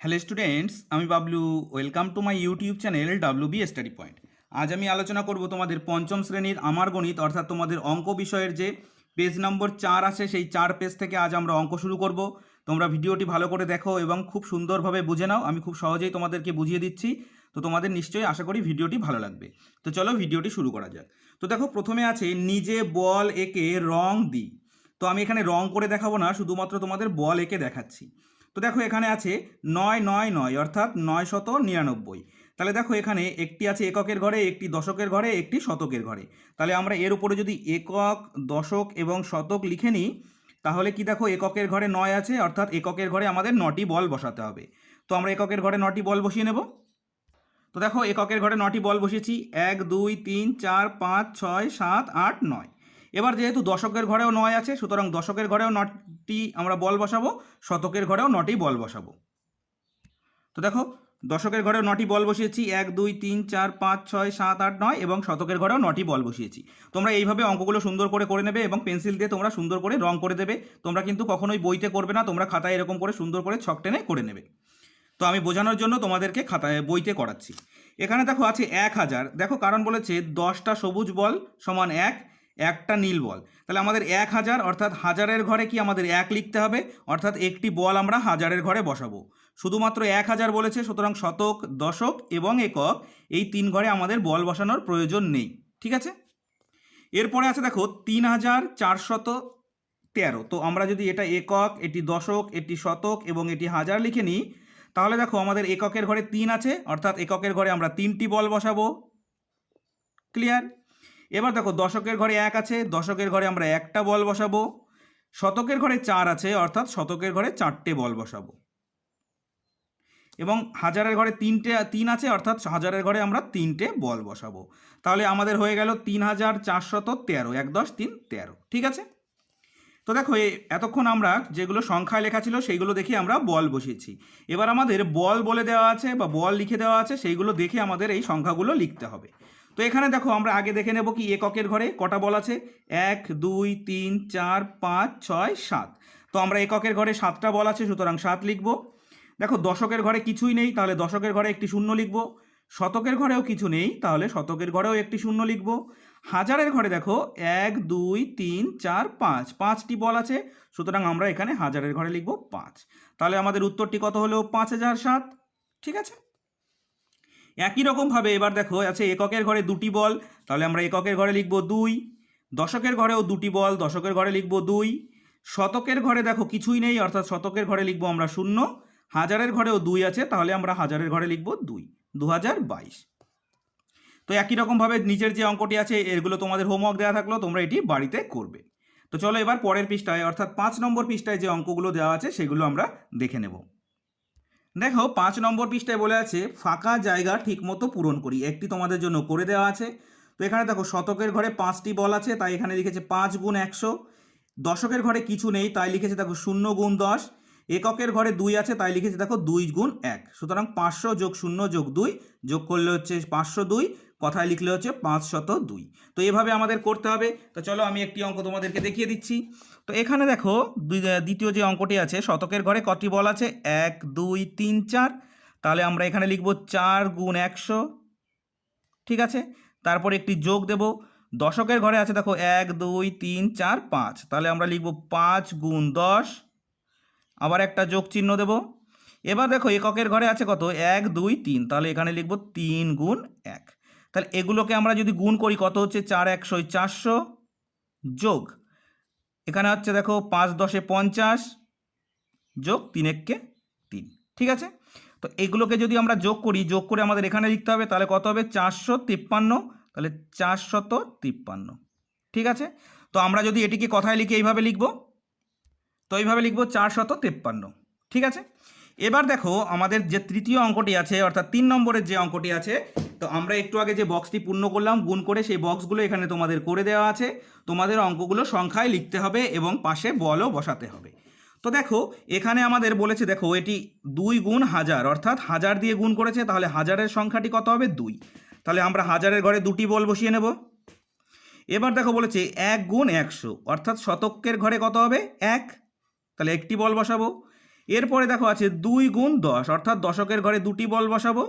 Hello students আমি Bablu. Welcome to my YouTube channel W B study point আজ আমি আলোচনা করব তোমাদের পঞ্চম শ্রেণির আমার গণিত, অর্থাৎ তোমাদের অঙ্ক বিষয়ের যে পেজ নম্বর চার আছে, সেই চার পেজ থেকে আজ আমরা অঙ্ক শুরু করব। তোমরা ভিডিওটি ভালো করে দেখো এবং খুব সুন্দরভাবে বুঝে নাও। আমি খুব সহজেই তোমাদেরকে বুঝিয়ে দিচ্ছি। তো তোমাদের নিশ্চয়ই আশা করি ভিডিওটি ভালো লাগবে। তো চলো ভিডিওটি শুরু করা যাক। তো দেখো, প্রথমে আছে, নিজে বল একে রং দিই। তো আমি এখানে রং করে দেখাবো না, শুধুমাত্র তোমাদের বল একে দেখাচ্ছি। তো দেখো এখানে আছে নয় নয় নয়, অর্থাৎ নয় শত নিরানব্বই। তাহলে দেখো এখানে একটি আছে এককের ঘরে, একটি দশকের ঘরে, একটি শতকের ঘরে। তাহলে আমরা এর উপরে যদি একক, দশক এবং শতক লিখে নিই, তাহলে কি দেখো এককের ঘরে নয় আছে, অর্থাৎ এককের ঘরে আমাদের নটি বল বসাতে হবে। তো আমরা এককের ঘরে নটি বল বসিয়ে নেব। তো দেখো এককের ঘরে নটি বল বসিয়েছি, এক, দুই, তিন, চার, পাঁচ, ছয়, সাত, আট, নয়। এবার যেহেতু দশকের ঘরেও নয় আছে, সুতরাং দশকের ঘরেও নটি আমরা বল বসাবো, শতকের ঘরেও নটি বল বসাবো। তো দেখো, দশকের ঘরেও নটি বল বসিয়েছি, এক, দুই, তিন, চার, পাঁচ, ছয়, সাত, আট, নয় এবং শতকের ঘরেও নটি বল বসিয়েছি। তোমরা এইভাবে অঙ্কগুলো সুন্দর করে করে নেবে এবং পেন্সিল দিয়ে তোমরা সুন্দর করে রং করে দেবে। তোমরা কিন্তু কখনোই বইতে করবে না, তোমরা খাতায় এরকম করে সুন্দর করে ছক টেনে করে নেবে। তো আমি বোঝানোর জন্য তোমাদেরকে খাতায়, বইতে করাচ্ছি। এখানে দেখো আছে এক হাজার। দেখো কারণ বলেছে দশটা সবুজ বল সমান এক একটা নীল বল। তাহলে আমাদের এক হাজার, অর্থাৎ হাজারের ঘরে কি আমাদের এক লিখতে হবে? অর্থাৎ একটি বল আমরা হাজারের ঘরে বসাবো। শুধুমাত্র এক হাজার বলেছে, সুতরাং শতক, দশক এবং একক, এই তিন ঘরে আমাদের বল বসানোর প্রয়োজন নেই। ঠিক আছে? এরপরে আছে দেখো, তিন হাজার চারশত তেরো। তো আমরা যদি এটা একক, এটি দশক, এটি শতক এবং এটি হাজার লিখে নিই, তাহলে দেখো আমাদের এককের ঘরে তিন আছে, অর্থাৎ এককের ঘরে আমরা তিনটি বল বসাবো। ক্লিয়ার? এবার দেখো, দশকের ঘরে এক আছে, দশকের ঘরে আমরা একটা বল বসাবো। শতকের ঘরে চার আছে, অর্থাৎ শতকের ঘরে চারটে বল বসাবো। এবং হাজারের ঘরে তিনটে, তিন আছে, অর্থাৎ হাজারের ঘরে আমরা তিনটে বল বসাবো। তাহলে আমাদের হয়ে গেল তিন হাজার চারশত তেরো, এক দশ তিন তেরো, ঠিক আছে? তো দেখো এতক্ষণ আমরা যেগুলো সংখ্যায় লেখা ছিল, সেইগুলো দেখে আমরা বল বসিয়েছি। এবার আমাদের বল বলে দেওয়া আছে বা বল লিখে দেওয়া আছে, সেইগুলো দেখে আমাদের এই সংখ্যাগুলো লিখতে হবে। তো এখানে দেখো, আমরা আগে দেখে নেব কি এককের ঘরে কটা বল আছে? এক, দুই, তিন, চার, পাঁচ, ছয়, সাত। তো আমরা এককের ঘরে সাতটা বল আছে, সুতরাং সাত লিখব। দেখো, দশকের ঘরে কিছুই নেই, তাহলে দশকের ঘরে একটি শূন্য লিখব। শতকের ঘরেও কিছু নেই, তাহলে শতকের ঘরেও একটি শূন্য লিখব। হাজারের ঘরে দেখো, এক, দুই, তিন, চার, পাঁচ। পাঁচটি বল আছে, সুতরাং আমরা এখানে হাজারের ঘরে লিখব পাঁচ। তাহলে আমাদের উত্তরটি কত হলো? পাঁচ হাজার সাত। ঠিক আছে? একই রকমভাবে এবার দেখো আছে এককের ঘরে দুটি বল, তাহলে আমরা এককের ঘরে লিখব দুই, দশকের ঘরেও দুটি বল, দশকের ঘরে লিখব দুই, শতকের ঘরে দেখো কিছুই নেই, অর্থাৎ শতকের ঘরে লিখব আমরা শূন্য, হাজারের ঘরেও দুই আছে, তাহলে আমরা হাজারের ঘরে লিখব দুই দু হাজার বাইশ। তো একই রকমভাবে নিচের যে অঙ্কটি আছে, এগুলো তোমাদের হোমওয়ার্ক দেওয়া থাকল, তোমরা এটি বাড়িতে করবে। তো চলো এবার পরের পৃষ্ঠায়, অর্থাৎ পাঁচ নম্বর পৃষ্ঠায় যে অঙ্কগুলো দেওয়া আছে, সেগুলো আমরা দেখে নেব। দেখো, পাঁচ নম্বর পৃষ্ঠায় বলে আছে, ফাঁকা জায়গা ঠিকমতো পূরণ করি। একটি তোমাদের জন্য করে দেওয়া আছে। তো এখানে দেখো, শতকের ঘরে পাঁচটি বল আছে, তাই এখানে লিখেছে পাঁচ গুণ একশো। দশকের ঘরে কিছু নেই, তাই লিখেছে দেখো, শূন্য গুণ দশ। এককের ঘরে দুই আছে, তাই লিখেছে দেখো, দুই গুণ এক। সুতরাং পাঁচশো যোগ শূন্য যোগ দুই, যোগ করলে হচ্ছে পাঁচশো দুই। কথায় লিখলে হচ্ছে পাঁচশত দুই। তো এভাবে আমাদের করতে হবে। তো চলো আমি একটি অঙ্ক তোমাদেরকে দেখিয়ে দিচ্ছি। তো এখানে দেখো দ্বিতীয় যে অঙ্কটি আছে, শতকের ঘরে কটি বল আছে? এক, দুই, তিন, চার। তাহলে আমরা এখানে লিখব চার গুণ একশো। ঠিক আছে? তারপর একটি যোগ দেব। দশকের ঘরে আছে দেখো এক, দুই, তিন, চার, পাঁচ। তাহলে আমরা লিখব পাঁচ গুণ দশ। আবার একটা যোগ চিহ্ন দেব। এবার দেখো এককের ঘরে আছে কত? এক, দুই, তিন। তাহলে এখানে লিখব তিন গুণ এক। তাহলে এগুলোকে আমরা যদি গুণ করি, কত হচ্ছে? চার একশোয় চারশো যোগ। এখানে হচ্ছে দেখো, পাঁচ দশে পঞ্চাশ যোগ তিন এককে তিন। ঠিক আছে? তো এগুলোকে যদি আমরা যোগ করি, যোগ করে আমাদের এখানে লিখতে হবে, তাহলে কত হবে? চারশো তিপ্পান্ন। তাহলে চারশত তিপ্পান্ন। ঠিক আছে? তো আমরা যদি এটিকে কথায় লিখে এইভাবে লিখব, তো এইভাবে লিখব চারশত তিপ্পান্ন। ঠিক আছে? এবার দেখো আমাদের যে তৃতীয় অঙ্কটি আছে, অর্থাৎ তিন নম্বরের যে অঙ্কটি আছে, তো আমরা একটু আগে যে বক্সটি পূর্ণ করলাম, গুণ করে সেই বক্সগুলো এখানে তোমাদের করে দেওয়া আছে। তোমাদের অঙ্কগুলো সংখ্যায় লিখতে হবে এবং পাশে বলও বসাতে হবে। তো দেখো, এখানে আমাদের বলেছে, দেখো, এটি দুই গুণ হাজার, অর্থাৎ হাজার দিয়ে গুণ করেছে, তাহলে হাজারের সংখ্যাটি কত হবে? দুই। তাহলে আমরা হাজারের ঘরে দুটি বল বসিয়ে নেব। এবার দেখো বলেছে, এক গুণ একশো, অর্থাৎ শতকের ঘরে কত হবে? এক। তাহলে একটি বল বসাবো। এরপরে দেখো আছে দুই গুণ দশ, অর্থাৎ দশকের ঘরে দুটি বল বসাবো।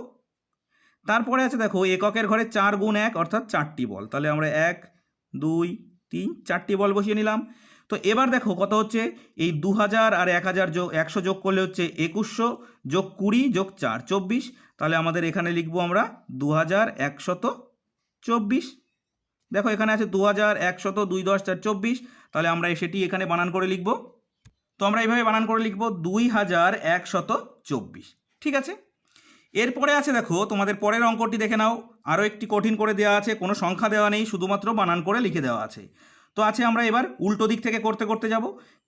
তারপরে আছে দেখো এককের ঘরে চার গুণ এক, অর্থাৎ চারটি বল। তাহলে আমরা এক, দুই, তিন, চারটি বল বসিয়ে নিলাম। তো এবার দেখো কত হচ্ছে? এই দু হাজার আর এক হাজার যোগ একশো যোগ করলে হচ্ছে একুশশো যোগ কুড়ি যোগ চার, চব্বিশ। তাহলে আমাদের এখানে লিখব আমরা দু হাজার একশত চব্বিশ। দেখো এখানে আছে দু হাজার একশত দুই দশ চার, চব্বিশ। তাহলে আমরা সেটি এখানে বানান করে লিখব। তো আমরা এইভাবে বানান করে লিখব দুই হাজার একশত চব্বিশ। ঠিক আছে? এরপরে আছে দেখো, তোমাদের পরের অঙ্কটি দেখে নাও। আরও একটি কঠিন করে দেওয়া আছে, কোনো সংখ্যা দেওয়া নেই, শুধুমাত্র বানান করে লিখে দেওয়া আছে। তো আছে আমরা এবার উল্টো দিক থেকে করতে করতে যাব।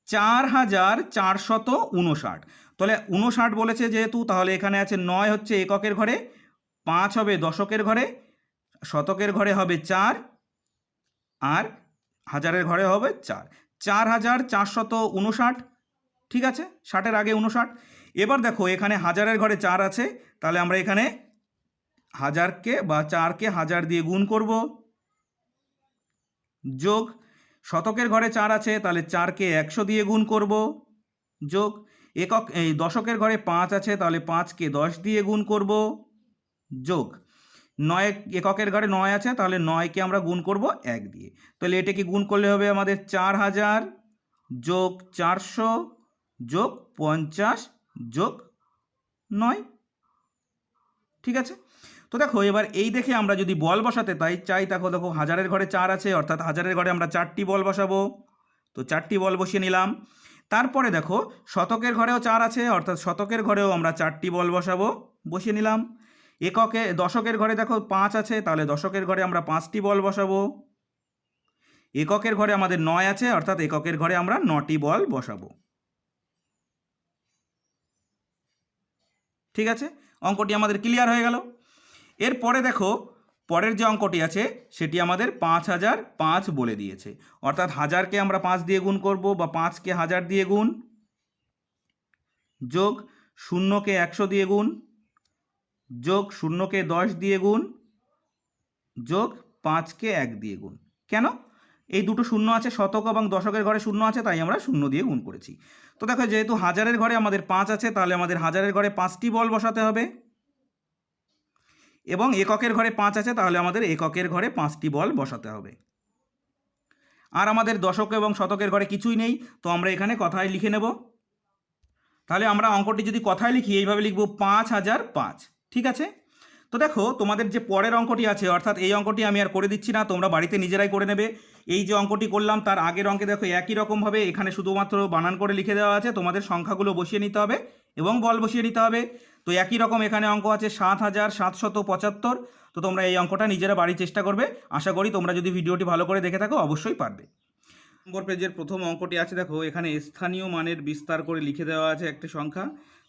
চার হাজার চারশত উনষাট। তাহলে উনষাট বলেছে যেহেতু, তাহলে এখানে আছে নয় হচ্ছে এককের ঘরে, পাঁচ হবে দশকের ঘরে, শতকের ঘরে হবে চার, আর হাজারের ঘরে হবে চার। চার হাজার চারশত উনষাট ঠিক আছে? ষাটের আগে উনষাট এবার দেখো, এখানে হাজারের ঘরে চার আছে। তাহলে আমরা এখানে হাজারকে বা চারকে হাজার দিয়ে গুণ করব। যোগ, শতকের ঘরে চার আছে, তাহলে চারকে একশো দিয়ে গুণ করব। যোগ, একক, এই দশকের ঘরে পাঁচ আছে, তাহলে পাঁচকে দশ দিয়ে গুণ করব। যোগ, নয় এককের ঘরে নয় আছে, তাহলে নয়কে আমরা গুণ করব এক দিয়ে। তাহলে এটাকে গুণ করলে হবে আমাদের চার হাজার যোগ চারশো যোগ পঞ্চাশ যোগ নয়। ঠিক আছে? তো দেখো, এবার এই দেখে আমরা যদি বল বসাতে তাই চাই, দেখো দেখো, হাজারের ঘরে চার আছে, অর্থাৎ হাজারের ঘরে আমরা চারটি বল বসাবো। তো চারটি বল বসিয়ে নিলাম। তারপরে দেখো, শতকের ঘরেও চার আছে, অর্থাৎ শতকের ঘরেও আমরা চারটি বল বসাবো। বসিয়ে নিলাম। এককে, দশকের ঘরে দেখো পাঁচ আছে, তাহলে দশকের ঘরে আমরা পাঁচটি বল বসাবো। এককের ঘরে আমাদের নয় আছে, অর্থাৎ এককের ঘরে আমরা নটি বল বসাবো। ঠিক আছে? অঙ্কটি আমাদের ক্লিয়ার হয়ে গেল। এরপরে দেখো, পরের যে অঙ্কটি আছে, সেটি আমাদের পাঁচ হাজার পাঁচ বলে দিয়েছে। অর্থাৎ হাজারকে আমরা পাঁচ দিয়ে গুণ করব বা পাঁচকে হাজার দিয়ে গুণ যোগ শূন্যকে একশো দিয়ে গুণ যোগ শূন্যকে দশ দিয়ে গুণ যোগ পাঁচকে এক দিয়ে গুণ। কেন? এই দুটো শূন্য আছে, শতক এবং দশকের ঘরে শূন্য আছে, তাই আমরা শূন্য দিয়ে গুণ করেছি। তো দেখো, যেহেতু হাজারের ঘরে আমাদের পাঁচ আছে, তাহলে আমাদের হাজারের ঘরে পাঁচটি বল বসাতে হবে। এবং এককের ঘরে পাঁচ আছে, তাহলে আমাদের এককের ঘরে পাঁচটি বল বসাতে হবে। আর আমাদের দশক এবং শতকের ঘরে কিছুই নেই, তো আমরা এখানে কথায় লিখে নেব। তাহলে আমরা অঙ্কটি যদি কথায় লিখি, এইভাবে লিখব, পাঁচ হাজার পাঁচ। ঠিক আছে? তো দেখো, তোমাদের যে পরের অঙ্কটি আছে, অর্থাৎ এই অঙ্কটি আমি আর করে দিচ্ছি না, তোমরা বাড়িতে নিজেরাই করে নেবে। এই যে অঙ্কটি করলাম, তার আগের অঙ্কে দেখো একই রকমভাবে এখানে শুধুমাত্র বানান করে লিখে দেওয়া আছে, তোমাদের সংখ্যাগুলো বসিয়ে নিতে হবে এবং বল বসিয়ে নিতে হবে। তো একই রকম এখানে অঙ্ক আছে সাত হাজার সাতশত পঁচাত্তর, তো তোমরা এই অঙ্কটা নিজেরা বাড়ি চেষ্টা করবে। আশা করি তোমরা যদি ভিডিওটি ভালো করে দেখে থাকো, অবশ্যই পারবে। নম্বর পেজের প্রথম অঙ্কটি আছে, দেখো, এখানে স্থানীয় মানের বিস্তার করে লিখে দেওয়া আছে একটি সংখ্যা।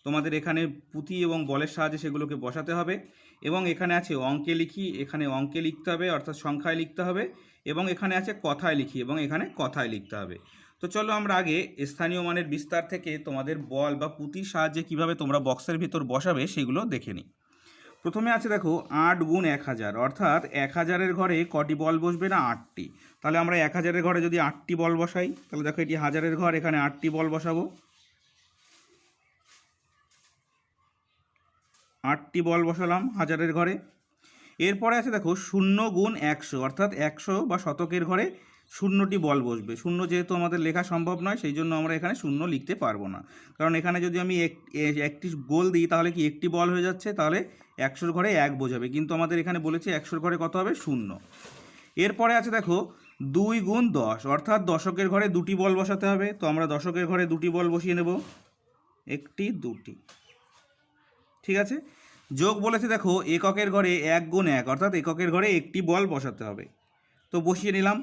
তোমাদের এখানে পুঁথি এবং বলের সাহায্যে সেগুলোকে বসাতে হবে এবং এখানে আছে অঙ্কে লিখি, এখানে অঙ্কে লিখতে হবে, অর্থাৎ সংখ্যায় লিখতে হবে এবং এখানে আছে কথায় লিখি এবং এখানে কথায় লিখতে হবে। তো চলো আমরা আগে স্থানীয় মানের বিস্তার থেকে তোমাদের বল বা পুঁতির সাহায্যে কীভাবে তোমরা বক্সের ভিতর বসাবে সেগুলো দেখে নিই। প্রথমে আছে দেখো আট গুণ এক হাজার, অর্থাৎ এক হাজারের ঘরে কটি বল বসবে না? আটটি। তাহলে আমরা এক হাজারের ঘরে যদি আটটি বল বসাই, তাহলে দেখো এটি হাজারের ঘর, এখানে আটটি বল বসাবো। আটটি বল বসালাম হাজারের ঘরে। এরপরে আছে দেখো শূন্য গুণ একশো, অর্থাৎ একশো বা শতকের ঘরে শূন্যটি বল বসবে। শূন্য যেহেতু আমাদের লেখা সম্ভব নয়, সেই জন্য আমরা এখানে শূন্য লিখতে পারব না। কারণ এখানে যদি আমি এক একটি গোল দিই, তাহলে কি একটি বল হয়ে যাচ্ছে? তাহলে একশোর ঘরে এক বোঝাবে। কিন্তু আমাদের এখানে বলেছে একশোর ঘরে কত হবে? শূন্য। এরপরে আছে দেখো দুই গুণ দশ, অর্থাৎ দশকের ঘরে দুটি বল বসাতে হবে। তো আমরা দশকের ঘরে দুটি বল বসিয়ে নেব। একটি, দুটি। ঠিক আছে? যোগ বলেছে দেখো, এককের ঘরে এক গুণ এক, অর্থাৎ এককের ঘরে একটি বল বসাতে হবে। তো বসিয়ে নিলাম।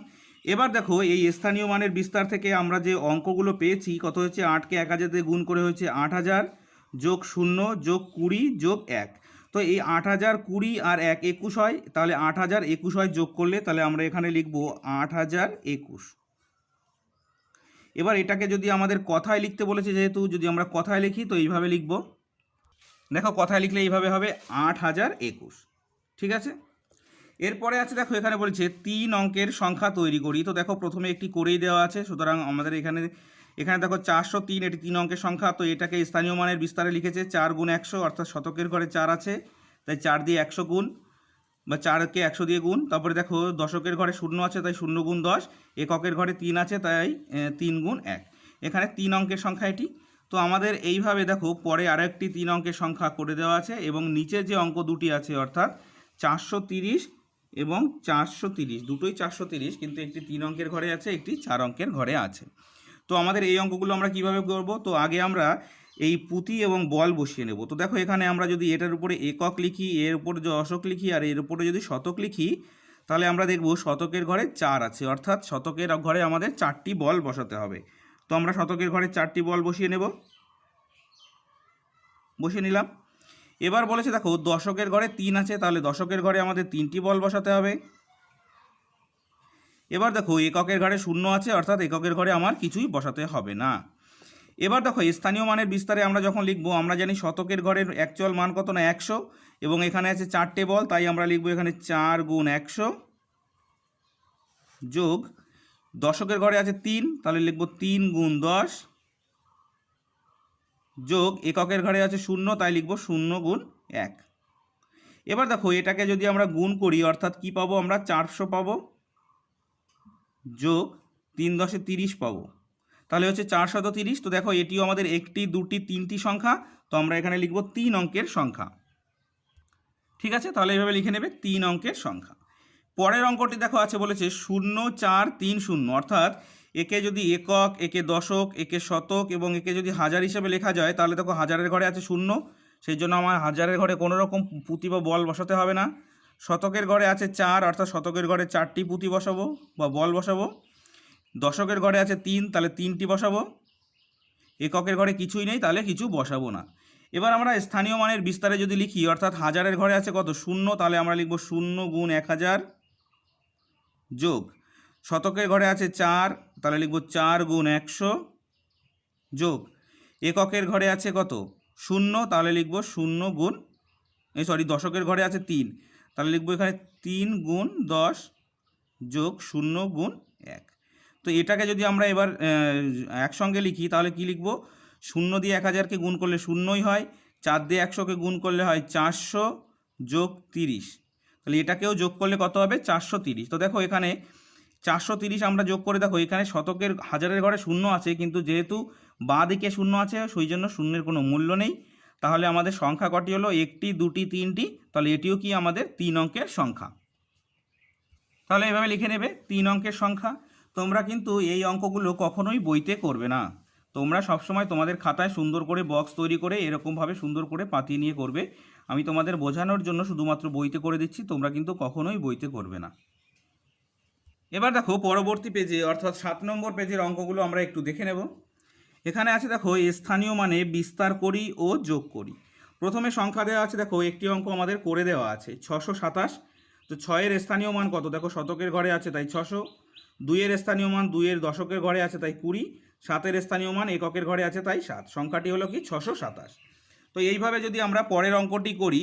এবার দেখো, এই স্থানীয় মানের বিস্তার থেকে আমরা যে অঙ্কগুলো পেয়েছি, কত হচ্ছে আটকে এক হাজার দিয়ে গুণ করে হয়েছে আট হাজার, যোগ শূন্য, যোগ কুড়ি, যোগ এক। তো এই আট হাজার, কুড়ি আর এক একুশ হয়, তাহলে আট হাজার একুশ হয় যোগ করলে, তাহলে আমরা এখানে লিখব আট হাজার একুশ। এবার এটাকে যদি আমাদের কথায় লিখতে বলেছে, যেহেতু যদি আমরা কথায় লিখি, তো এইভাবে লিখব। দেখো কথায় লিখলে এইভাবে হবে আট হাজার একুশ। ঠিক আছে? এরপরে আছে দেখো এখানে বলেছে তিন অঙ্কের সংখ্যা তৈরি করি। তো দেখো প্রথমে একটি করেই দেওয়া আছে। সুতরাং আমাদের এখানে এখানে দেখো চারশো তিন, এটি তিন অঙ্কের সংখ্যা। তো এটাকে স্থানীয় মানের বিস্তারে লিখেছে চার গুণ একশো, অর্থাৎ শতকের ঘরে চার আছে। তাই চার দিয়ে একশো গুণ বা চারকে একশো দিয়ে গুণ। তারপরে দেখো দশকের ঘরে শূন্য আছে, তাই শূন্য গুণ দশ। এককের ঘরে তিন আছে, তাই তিন গুণ এক। এখানে তিন অঙ্কের সংখ্যা এটি। তো আমাদের এইভাবে দেখো পরে আরেকটি তিন অঙ্কের সংখ্যা করে দেওয়া আছে এবং নিচে যে অঙ্ক দুটি আছে অর্থাৎ চারশো তিরিশ এবং চারশো তিরিশ, দুটোই চারশো তিরিশ, কিন্তু একটি তিন অঙ্কের ঘরে আছে, একটি চার অঙ্কের ঘরে আছে। তো আমাদের এই অঙ্কগুলো আমরা কীভাবে করব? তো আগে আমরা এই পুঁতি এবং বল বসিয়ে নেব। তো দেখো এখানে আমরা যদি এটার উপরে একক লিখি, এর উপরে দশক লিখি আর এর উপরে যদি শতক লিখি, তাহলে আমরা দেখব শতকের ঘরে চার আছে। অর্থাৎ শতকের ঘরে আমাদের চারটি বল বসাতে হবে। তো আমরা শতকের ঘরে চারটি বল বসিয়ে নেব। বসিয়ে নিলাম। এবার বলেছে, দেখো, দশকের ঘরে তিন আছে, তাহলে দশকের ঘরে আমাদের তিনটি বল বসাতে হবে। এবার দেখো, এককের ঘরে শূন্য আছে, অর্থাৎ এককের ঘরে আমার কিছুই বসাতে হবে না। এবার দেখো, স্থানীয় মানের বিস্তারে আমরা যখন লিখব, আমরা জানি শতকের ঘরের অ্যাকচুয়াল মান কত না, একশো। এবং এখানে আছে চারটে বল, তাই আমরা লিখব এখানে চার গুণ একশো যোগ দশকের ঘরে আছে তিন, তাহলে লিখব তিন গুণ দশ যোগ এককের ঘরে আছে শূন্য, তাই লিখব শূন্য গুণ এক। এবার দেখো, এটাকে যদি আমরা গুণ করি, অর্থাৎ কি পাবো আমরা? চারশো পাবো যোগ তিন দশে তিরিশ পাবো। তাহলে হচ্ছে চারশত তিরিশ। তো দেখো, এটিও আমাদের একটি, দুটি, তিনটি সংখ্যা। তো আমরা এখানে লিখব তিন অঙ্কের সংখ্যা। ঠিক আছে? তাহলে এইভাবে লিখে নেবে তিন অঙ্কের সংখ্যা। পরের অঙ্কটি দেখো আছে বলেছে শূন্য, চার, তিন, শূন্য। অর্থাৎ একে যদি একক, একে দশক, একে শতক এবং একে যদি হাজার হিসেবে লেখা যায়, তাহলে দেখো হাজারের ঘরে আছে শূন্য। সেই জন্য আমার হাজারের ঘরে কোনো রকম পুঁতি বা বল বসাতে হবে না। শতকের ঘরে আছে চার, অর্থাৎ শতকের ঘরে চারটি পুঁতি বসাবো বা বল বসাবো। দশকের ঘরে আছে তিন, তাহলে তিনটি বসাবো। এককের ঘরে কিছুই নেই, তাহলে কিছু বসাবো না। এবার আমরা স্থানীয় মানের বিস্তারে যদি লিখি, অর্থাৎ হাজারের ঘরে আছে কত? শূন্য, তাহলে আমরা লিখব শূন্য গুণ এক হাজার। যোগ। শতকের ঘরে আছে চার, তাহলে লিখব চার গুণ একশো যোগ। এককের ঘরে আছে কত? শূন্য, তাহলে লিখব শূন্য গুণ, এই সরি দশকের ঘরে আছে তিন। তাহলে লিখব এখানে তিন গুণ দশ যোগ শূন্য গুণ এক। তো এটাকে যদি আমরা এবার একসঙ্গে লিখি, তাহলে কি লিখব? শূন্য দিয়ে এক হাজারকে গুণ করলে শূন্যই হয়, চার দিয়ে একশোকে গুণ করলে হয় চারশো যোগ তিরিশ। তাহলে এটাকেও যোগ করলে কত হবে? চারশো তিরিশ। তো দেখো এখানে চারশো তিরিশ আমরা যোগ করে দেখো, এখানে শতকের হাজারের ঘরে শূন্য আছে, কিন্তু যেহেতু বাঁ দিকে শূন্য আছে, সেই জন্য শূন্যের কোনো মূল্য নেই। তাহলে আমাদের সংখ্যা কটি হলো? একটি, দুটি, তিনটি। তাহলে এটিও কি আমাদের? তিন অঙ্কের সংখ্যা। তাহলে এভাবে লিখে নেবে, তিন অঙ্কের সংখ্যা। তোমরা কিন্তু এই অঙ্কগুলো কখনোই বইতে করবে না। তোমরা সবসময় তোমাদের খাতায় সুন্দর করে বক্স তৈরি করে এরকমভাবে সুন্দর করে পাতিয়ে নিয়ে করবে। আমি তোমাদের বোঝানোর জন্য শুধুমাত্র বইতে করে দিচ্ছি, তোমরা কিন্তু কখনোই বইতে করবে না। এবার দেখো পরবর্তী পেজে, অর্থাৎ সাত নম্বর পেজের অঙ্কগুলো আমরা একটু দেখে নেব। এখানে আছে দেখো স্থানীয় মানে বিস্তার করি ও যোগ করি। প্রথমে সংখ্যা দেওয়া আছে, দেখো একটি অঙ্ক আমাদের করে দেওয়া আছে, ছশো সাতাশ। তো ছয়ের স্থানীয় মান কত? দেখো শতকের ঘরে আছে তাই ছশো। দুইয়ের স্থানীয় মান দুইয়ের দশকের ঘরে আছে তাই কুড়ি। সাতের স্থানীয় মান এককের ঘরে আছে তাই সাত। সংখ্যাটি হলো কি? ছশো সাতাশ। তো এইভাবে যদি আমরা পরের অঙ্কটি করি,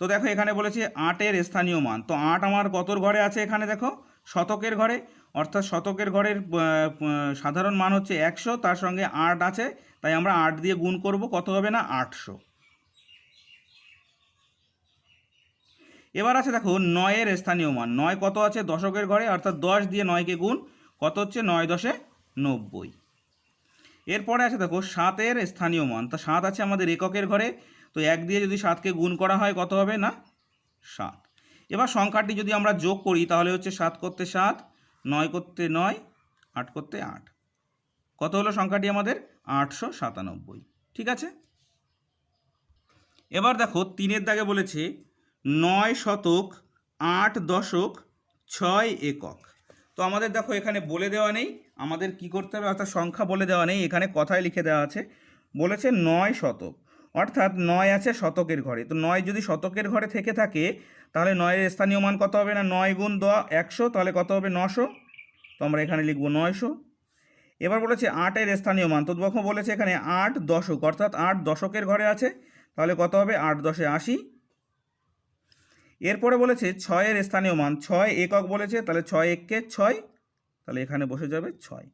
তো দেখো এখানে বলেছে আটের স্থানীয় মান। তো আট আমার কতর ঘরে আছে এখানে দেখো? শতকের ঘরে। অর্থাৎ শতকের ঘরের সাধারণ মান হচ্ছে একশো, তার সঙ্গে আট আছে, তাই আমরা আট দিয়ে গুণ করব, কত হবে না? আটশো। এবার আছে দেখো নয়ের স্থানীয় মান। নয় কত আছে? দশকের ঘরে, অর্থাৎ দশ দিয়ে নয়কে গুণ, কত হচ্ছে? নয় দশে নব্বই। এরপরে আছে দেখো, সাতের স্থানীয় মান। তা সাত আছে আমাদের এককের ঘরে, তো এক দিয়ে যদি সাতকে গুণ করা হয়, কত হবে না? সাত। এবার সংখ্যাটি যদি আমরা যোগ করি, তাহলে হচ্ছে সাত করতে সাত, নয় করতে নয়, আট করতে আট। কত হলো সংখ্যাটি আমাদের? আটশো সাতানব্বই। ঠিক আছে? এবার দেখো, তিনের দাগে বলেছে, নয় শতক আট দশক ছয় একক। তো আমাদের দেখো এখানে বলে দেওয়া নেই, আমাদের কি করতে হবে? অর্থাৎ সংখ্যা বলে দেওয়া নেই, এখানে কথায় লিখে দেওয়া আছে, বলেছে নয় শতক। অর্থাৎ নয় আছে শতকের ঘরে। তো নয় যদি শতকের ঘরে থেকে থাকে, তাহলে নয়ের স্থানীয় মান কত হবে না? নয় গুণ দ একশো, তাহলে কত হবে? নশো। তো আমরা এখানে লিখব নয়শো। এবার বলেছে আটের স্থানীয় মান। তো বলেছে এখানে আট দশক, অর্থাৎ আট দশকের ঘরে আছে, তাহলে কত হবে? আট দশে আশি। এরপরে বলেছে ছয়ের স্থানীয় মান, ছয় একক বলেছে, তাহলে ছয় এককে ছয়, তাহলে এখানে বসে যাবে ছয়।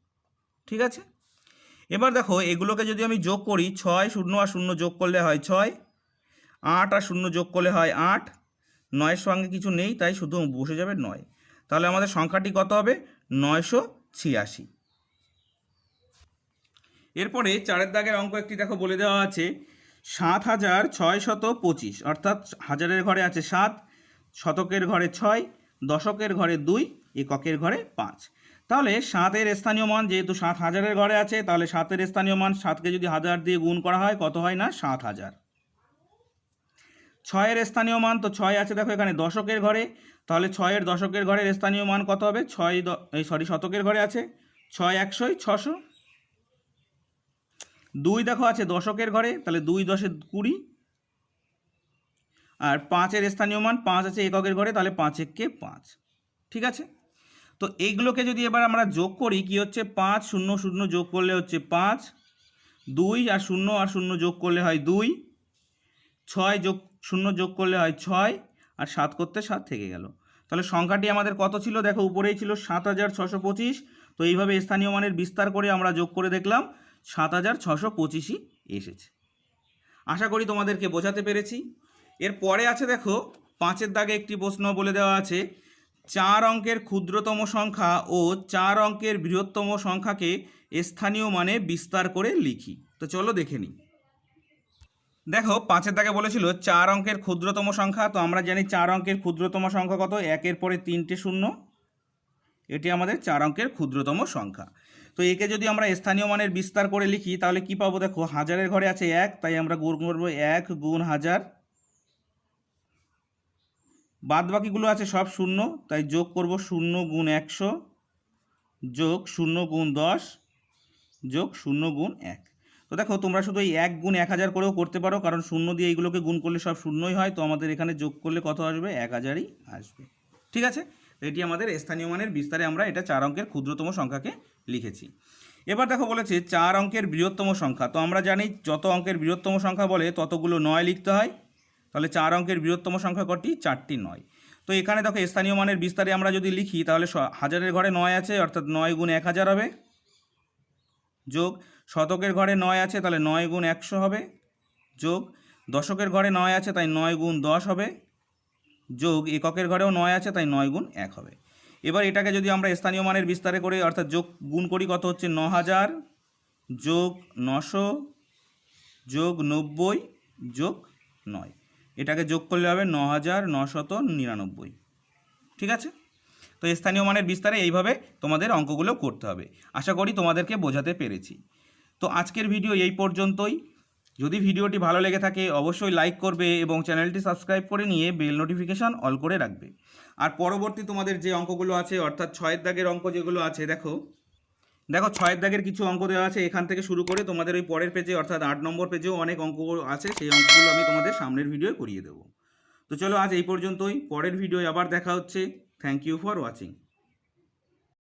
ঠিক আছে? এবার দেখো, এগুলোকে যদি আমি যোগ করি, ছয় শূন্য আর শূন্য যোগ করলে হয় ছয়, আট আর শূন্য যোগ করলে হয় আট, নয়ের সঙ্গে কিছু নেই, তাই শুধু বসে যাবে নয়। তাহলে আমাদের সংখ্যাটি কত হবে? নয়শো ছিয়াশি। এরপরে চারের দাগের অঙ্ক একটি দেখো বলে দেওয়া আছে, সাত হাজার ছয় শত পঁচিশ, অর্থাৎ হাজারের ঘরে আছে সাত শতকের ঘরে ছয়, দশকের ঘরে দুই, এককের ঘরে পাঁচ। তাহলে সাতের স্থানীয় মান যেহেতু সাত হাজারের ঘরে আছে, তাহলে সাতের স্থানীয় মান সাতকে যদি হাজার দিয়ে গুণ করা হয়, কত হয় না? সাত হাজার। ছয়ের স্থানীয় মান তো ছয় আছে, দেখো এখানে দশকের ঘরে। তাহলে ছয়ের দশকের ঘরের স্থানীয় মান কত হবে? ছয় এই সরি, শতকের ঘরে আছে। ছয় একশোই ছশো। দুই দেখো আছে দশকের ঘরে, তাহলে দুই দশে কুড়ি আর পাঁচের স্থানীয় মান, পাঁচ আছে এককের ঘরে, তাহলে পাঁচ এককে পাঁচ। ঠিক আছে? তো এইগুলোকে যদি এবার আমরা যোগ করি, কি হচ্ছে? পাঁচ শূন্য শূন্য যোগ করলে হচ্ছে পাঁচ, দুই আর শূন্য আর শূন্য যোগ করলে হয় দুই, ছয় যোগ, শূন্য যোগ করলে হয় ছয়, আর সাত করতে সাত থেকে গেল। তাহলে সংখ্যাটি আমাদের কত ছিল? দেখো, উপরেই ছিল সাত হাজার ছশো পঁচিশ। তো এইভাবে স্থানীয় মানের বিস্তার করে আমরা যোগ করে দেখলাম, সাত হাজার ছশো পঁচিশই এসেছে। আশা করি তোমাদেরকে বোঝাতে পেরেছি। এর পরে আছে দেখো, পাঁচের দাগে একটি প্রশ্ন বলে দেওয়া আছে, চার অঙ্কের ক্ষুদ্রতম সংখ্যা ও চার অঙ্কের বৃহত্তম সংখ্যাকে স্থানীয় মানে বিস্তার করে লিখি। তো চলো দেখে নিই। দেখো, পাঁচের দাগে বলেছিল, চার অঙ্কের ক্ষুদ্রতম সংখ্যা, তো আমরা জানি চার অঙ্কের ক্ষুদ্রতম সংখ্যা কত? একের পরে তিনটে শূন্য। এটি আমাদের চার অঙ্কের ক্ষুদ্রতম সংখ্যা। তো একে যদি আমরা স্থানীয় মানের বিস্তার করে লিখি, তাহলে কি পাবো দেখো, হাজারের ঘরে আছে এক, তাই আমরা গুণ করব এক গুণ হাজার। বাদ বাকিগুলো আছে সব শূন্য, তাই যোগ করব শূন্য গুণ একশো, যোগ শূন্য গুণ দশ, যোগ শূন্য গুণ এক। তো দেখো, তোমরা শুধু এই এক গুণ এক হাজার করেও করতে পারো, কারণ শূন্য দিয়ে এইগুলোকে গুণ করলে সব শূন্যই হয়, তো আমাদের এখানে যোগ করলে কত আসবে? এক হাজারই আসবে। ঠিক আছে? এটি আমাদের স্থানীয় মানের বিস্তারে আমরা এটা চার অঙ্কের ক্ষুদ্রতম সংখ্যাকে লিখেছি। এবার দেখো বলেছে চার অঙ্কের বৃহত্তম সংখ্যা, তো আমরা জানি যত অঙ্কের বৃহত্তম সংখ্যা বলে ততগুলো নয় লিখতে হয়। তাহলে চার অঙ্কের বৃহত্তম সংখ্যা কটি? চারটি নয়। তো এখানে দেখো স্থানীয় মানের বিস্তারে আমরা যদি লিখি, তাহলে হাজারের ঘরে নয় আছে, অর্থাৎ নয় গুণ এক হাজার হবে। যোগ, শতকের ঘরে নয় আছে, তাহলে নয় গুণ একশো হবে। যোগ, দশকের ঘরে নয় আছে, তাই নয় গুণ দশ হবে। যোগ, এককের ঘরেও নয় আছে, তাই নয় গুণ এক হবে। এবার এটাকে যদি আমরা স্থানীয় মানের বিস্তারে করে, অর্থাৎ যোগ গুণ করি, কত হচ্ছে? ন হাজার। যোগ নশো, যোগ নব্বই, যোগ নয়। এটাকে যোগ করলে হবে ন হাজার নশত নিরানব্বই। ঠিক আছে? তো স্থানীয় মানের বিস্তারে এইভাবে তোমাদের অঙ্কগুলো করতে হবে। আশা করি তোমাদেরকে বোঝাতে পেরেছি। তো আজকের ভিডিও এই পর্যন্তই। যদি ভিডিওটি ভালো লেগে থাকে, অবশ্যই লাইক করবে এবং চ্যানেলটি সাবস্ক্রাইব করে নিয়ে বেল নোটিফিকেশান অল করে রাখবে। আর পরবর্তী তোমাদের যে অঙ্কগুলো আছে, অর্থাৎ ছয়ের দাগের অঙ্ক যেগুলো আছে, দেখো দেখো ছয়ের দাগের কিছু অঙ্ক দেওয়া আছে, এখান থেকে শুরু করে তোমাদের ওই পরের পেজে অর্থাৎ আট নম্বর পেজেও অনেক অঙ্ক আছে, সেই অঙ্কগুলো আমি তোমাদের সামনের ভিডিও করিয়ে দেবো। তো চলো আজ এই পর্যন্তই, পরের ভিডিও আবার দেখা হচ্ছে। Thank you for watching